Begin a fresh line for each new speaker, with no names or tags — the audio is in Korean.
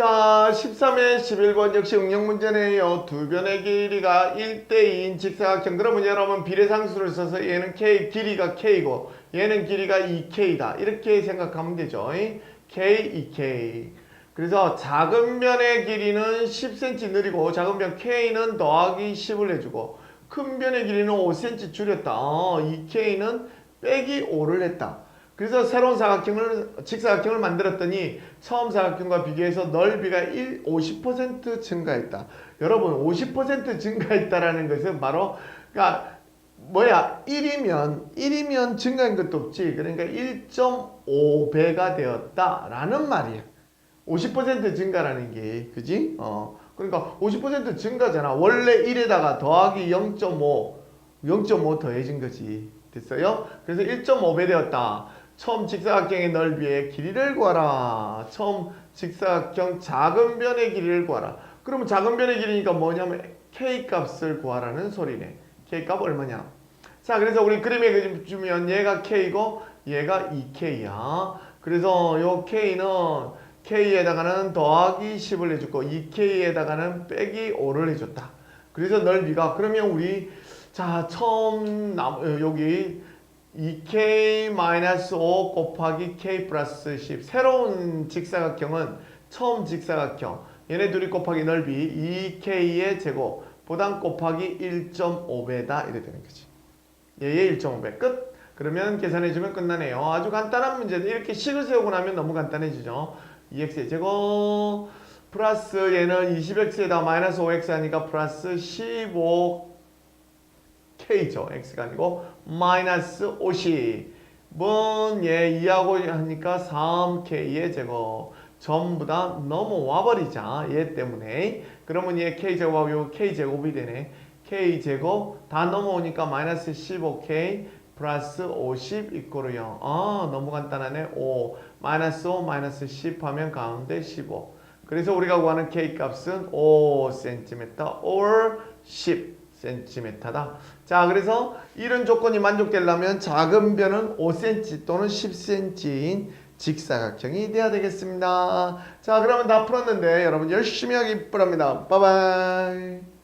자, 13회 11번 역시 응용 문제네요. 두 변의 길이가 1대2인 직사각형. 그러면 여러분 비례상수를 써서 얘는 k 길이가 k고 얘는 길이가 2k다. 이렇게 생각하면 되죠. k, 2k. 그래서 작은 변의 길이는 10cm 느리고 작은 변 k는 더하기 10을 해주고 큰 변의 길이는 5cm 줄였다. 어, 2k는 빼기 5를 했다. 그래서 새로운 사각형을 직사각형을 만들었더니 처음 사각형과 비교해서 넓이가 1, 50% 증가했다. 여러분 50% 증가했다라는 것은 바로 그러니까 뭐야 1이면 1이면 증가한 것도 없지. 그러니까 1.5배가 되었다라는 말이야. 50% 증가라는 게 그지? 어. 그러니까 50% 증가잖아. 원래 1에다가 더하기 0.5 0.5 더해진 거지. 됐어요? 그래서 1.5배 되었다. 처음 직사각형의 넓이의 길이를 구하라. 처음 직사각형 작은 변의 길이를 구하라. 그러면 작은 변의 길이니까 뭐냐면 k 값을 구하라는 소리네. k 값 얼마냐? 자, 그래서 우리 그림에 주면 얘가 k고 얘가 2k야. 그래서 요 k는 k에다가는 더하기 10을 해줬고 2k에다가는 빼기 5를 해줬다. 그래서 넓이가 그러면 우리 자 처음 남, 어, 여기 2k-5 곱하기 k 플러스 10 새로운 직사각형은 처음 직사각형. 얘네 둘이 곱하기 넓이 2k의 제곱 보단 곱하기 1.5배다. 이래 되는 거지. 얘의 1.5배. 끝. 그러면 계산해주면 끝나네요. 아주 간단한 문제인데 이렇게 식을 세우고 나면 너무 간단해지죠. 2x의 제곱 플러스 얘는 20x에다 마이너스 5x 하니까 플러스 15 k죠. x가 아니고 마이너스 50은 얘 2하고 하니까 3k의 제곱. 전부 다 넘어와 버리자 얘 때문에. 그러면 얘 k제곱하고 요 k제곱이 되네. K제곱 다 넘어오니까 마이너스 15k 플러스 50 이꼬르 0. 아 너무 간단하네. 5 마이너스 5 마이너스 10 하면 가운데 15 그래서 우리가 구하는 k 값은 5cm or 10cm다. 자, 그래서 이런 조건이 만족되려면 작은 변은 5cm 또는 10cm인 직사각형이 돼야 되겠습니다. 자, 그러면 다 풀었는데 여러분 열심히 하기 바랍니다. 빠바이.